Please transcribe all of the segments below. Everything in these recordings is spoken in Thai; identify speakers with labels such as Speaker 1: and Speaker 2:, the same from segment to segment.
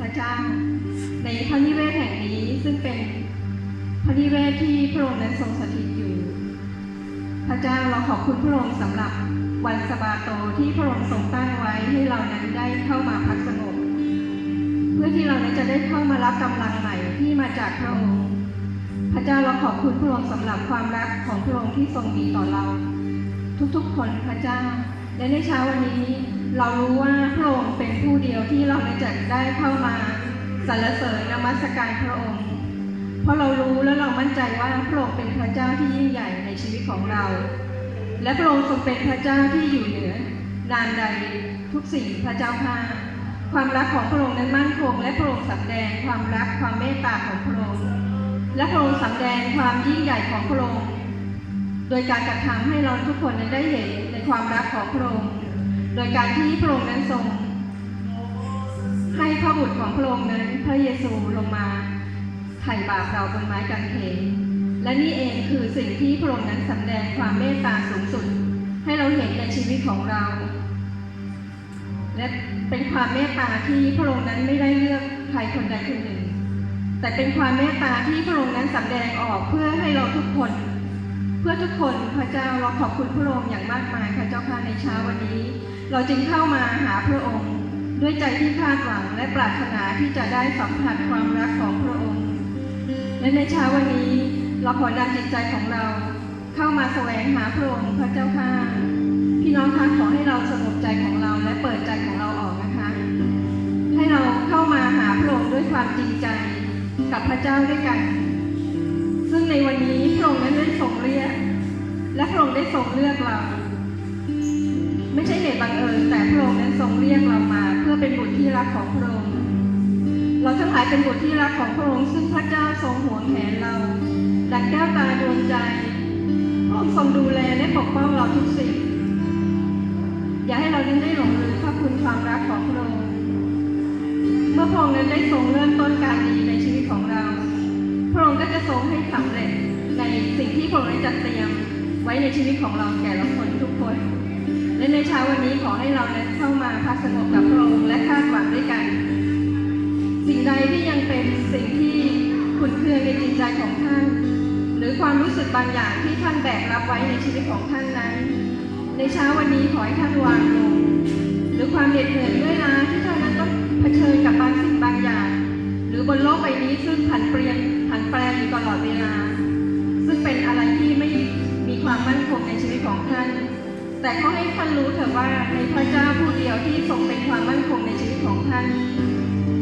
Speaker 1: พระเจ้า ในพระนิเวศแห่งนี้ซึ่งเป็นพระนิเวศที่พระองค์นั้นทรงสถิตอยู่ พระเจ้าเราขอบคุณพระองค์สำหรับวันสบาโตที่พระองค์ทรงตั้งไว้ให้เรานั้นได้เข้ามาพักสงบเพื่อที่เรานั้นจะได้เข้ามารับกำลังใหม่ที่มาจากพระองค์ พระเจ้าเราขอบคุณพระองค์สำหรับความรักของพระองค์ที่ทรงมีต่อเรา ทุกๆคนพระเจ้าและในเช้าวันนี้ เรารู้ว่าพระองค์เป็นผู้เดียวที่เราจะได้เข้ามาสรรเสริญนมัสการพระองค์ เพราะเรารู้และเรามั่นใจว่าพระองค์เป็นพระเจ้าที่ยิ่งใหญ่ในชีวิตของเรา และพระองค์ทรงเป็นพระเจ้าที่อยู่เหนือนานใดทุกสิ่งพระเจ้าค่ะความรักของพระองค์นั้นมั่นคง และพระองค์สำแดงความรักความเมตตาของพระองค์และพระองค์สำแดงความยิ่งใหญ่ของพระองค์โดยการกระทำให้เราทุกคนนั้นได้เห็นในความรักของพระองค์ โดยการที่พระองค์นั้นทรงให้พระบุตรของพระองค์นั้นพระเยซูลงมาไถ่บาปเราบนไม้กางเขนและนี่เองคือสิ่งที่พระองค์นั้นสำแดงความเมตตาสูงสุด ให้เราเห็นในชีวิตของเรา และเป็นความเมตตาที่พระองค์นั้นไม่ได้เลือกใครคนใดคนหนึ่ง แต่เป็นความเมตตาที่พระองค์นั้นสำแดงออกเพื่อให้เราทุกคน เพื่อทุกคนพระเจ้าเราขอบคุณพระองค์อย่างมากมายพระเจ้าค่ะในเช้าวันนี้ เราจึงเข้ามาหาพระองค์ ด้วยใจที่คาดหวังและปรารถนาที่จะได้สัมผัสความรักของพระองค์ และในเช้าวันนี้เราขอนำจิตใจของเรา เข้ามาแสวงหาพระองค์พระเจ้าค่ะพี่น้องคะขอให้เราสงบใจของเราและเปิดใจของเราออกนะคะ ให้เราเข้ามาหาพระองค์ด้วยความจริงใจกับพระเจ้าด้วยกัน ซึ่งในวันนี้พระองค์นั้นได้ทรงเรียก และพระองค์ได้ทรงเลือกเรา ไม่ใช่เหตุบังเอิญแต่พระองค์นั้นทรงเรียกเรามา เพื่อเป็นบุตรที่รักของพระองค์เราทั้งหลายเป็นบุตรที่รักของพระองค์ซึ่งพระเจ้าทรงห่วงแหนเราดังแก้วตาดวงใจพระองค์ทรงดูแลและปกป้องเราทุกสิ่ง อย่าให้เราได้หลงลืมพระคุณความรักของพระองค์เมื่อพระองค์นั้นได้ทรงเริ่มต้นการดีในชีวิตของเรา พระองค์ก็จะทรงให้สำเร็จในสิ่งที่พระองค์ได้จัดเตรียมไว้ในชีวิตของเราแก่ละคนทุกคน และในเช้าวันนี้ขอให้เรานั้นเข้ามาพักสงบกับพระองค์และคาดหวังด้วยกัน สิ่งใดที่ยังเป็นสิ่งที่ขุ่นเคืองในจิตใจของท่าน หรือความรู้สึกบางอย่างที่ท่านแบกรับไว้ในชีวิตของท่านนั้น ในเช้าวันนี้ขอให้ท่านวางลงหรือความเหน็ดเหนื่อยเมื่อยล้าที่ท่านนั้นต้องเผชิญกับบางสิ่งบาง ใบนี้ซึ่งผันเปลี่ยนผันแปรอยู่ตลอดเวลา ซึ่งเป็นอะไรที่ไม่มีความมั่นคงในชีวิตของท่าน แต่ขอให้ท่านรู้เถอะว่าในพระเจ้าผู้เดียวที่ทรงเป็นความมั่นคงในชีวิตของท่าน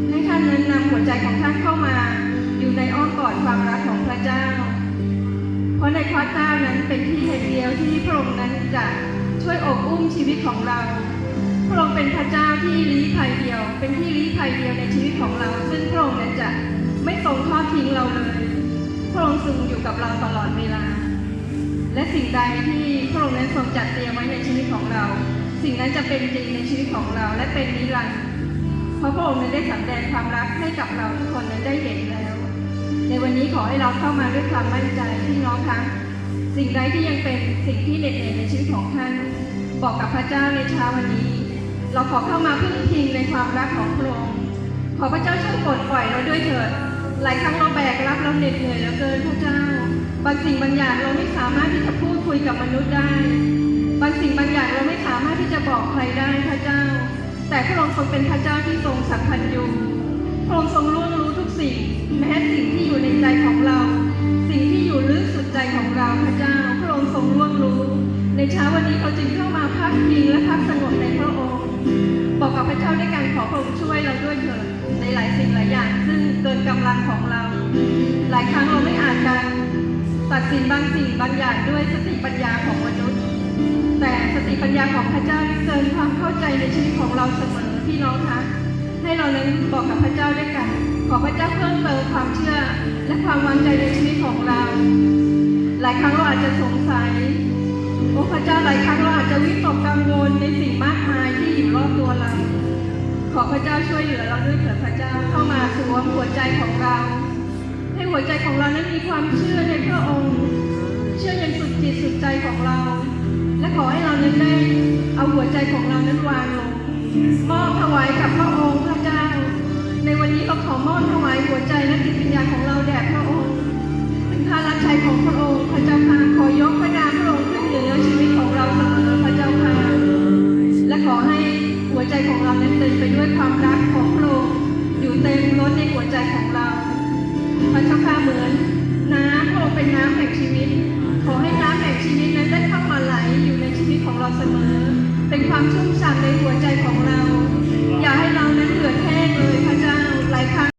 Speaker 1: ให้ท่านนั้นนำหัวใจของท่านเข้ามา อยู่ในอ้อมกอดความรักของพระเจ้า เพราะในพระเจ้านั้นเป็นที่แห่งเดียวที่พระองค์นั้นจะช่วยอบอุ้มชีวิตของเราพระองค์เป็นพระเจ้าที่ลี้ภัยเดียว เป็นที่ลี้ภัยเดียวในชีวิตของเรา ซึ่งพระองค์นั้นจะ เราเลยพระองค์ทรงอยู่กับเราตลอดเวลา และสิ่งใดที่พระองค์นั้นทรงจัดเตรียมไว้ในชีวิตของเรา สิ่งนั้นจะเป็นจริงในชีวิตของเรา และเป็นนิรันดร์เพราะพระองค์นั้นได้สำแดงความรักให้กับเราทุกคนนั้นได้เห็นแล้ว ในวันนี้ขอให้เราเข้ามาด้วยความมั่นใจพี่น้องคะสิ่งใดที่ยังเป็นสิ่งที่เหน็ดเหนื่อยในชีวิตของท่าน บอกกับพระเจ้าในเช้าวันนี้ เราขอเข้ามาพึ่งพิงในความรักของพระองค์ขอพระเจ้าช่วยปลดปล่อยเราด้วยเถิด หลายครั้งเราแบกรับเราเหน็ดเหนื่อยเหลือเกินพระเจ้า บางสิ่งบางอย่างเราไม่สามารถที่จะพูดคุยกับมนุษย์ได้ บางสิ่งบางอย่างเราไม่สามารถที่จะบอกใครได้พระเจ้า แต่พระองค์ทรงเป็นพระเจ้าที่ทรงสัพพัญญูพระองค์ทรงล่วงรู้ทุกสิ่ง แม้สิ่งที่อยู่ในใจของเรา สิ่งที่อยู่ลึกสุดใจของเราพระเจ้า พระองค์ทรงล่วงรู้ ในเช้าวันนี้เขาจึงเข้ามาพักพิงและพักสงบในพระองค์ บอกกับพระเจ้าด้วยกันขอพระองค์ช่วยเราด้วยเถิด ในหลายสิ่งหลายอย่าง ซึ่งเกินกำลังของเรา หลายครั้งเราไม่อาจการตัดสินบางสิ่งบางอย่างด้วยสติปัญญาของมนุษย์ แต่สติปัญญาของพระเจ้าเกินความเข้าใจในชีวิตของเราเสมอพี่น้องคะให้เรานั้นบอกกับพระเจ้าด้วยกัน ขอพระเจ้าเพิ่มเติมความเชื่อ และความวางใจในชีวิตของเรา หลายครั้งเราอาจจะสงสัย โอ้พระเจ้าหลายครั้งเราอาจจะวิ พระเจ้าช่วยเหลือเราด้วยเถิดพระเจ้าเข้ามาสวมหัวใจของเรา ให้หัวใจของเรานั้นมีความเชื่อในพระองค์ เชื่อยังสุดจิตสุดใจของเรา และขอให้เรานั้นได้เอาหัวใจของเรานั้นวางลงมอบถวายกับพระองค์พระเจ้า ในวันนี้เราขอมอบถวายหัวใจและจิตวิญญาณของเราแด่พระองค์เป็นทารับใช้ของพระองค์พระเจ้า ใจของเรานั้นเต็มไปด้วยความรักของพระองค์อยู่เต็มล้นในหัวใจของเราพระเจ้าข้าเหมือนน้ำพระองค์เป็นน้ำแห่งชีวิต ขอให้น้ำแห่งชีวิตนั้นได้เข้ามาไหลอยู่ในชีวิตของเราเสมอ เป็นความชุ่มฉ่ำในหัวใจของเรา อย่าให้เรานั้นเหือดแห้งเลยพระเจ้าหลายครั้ง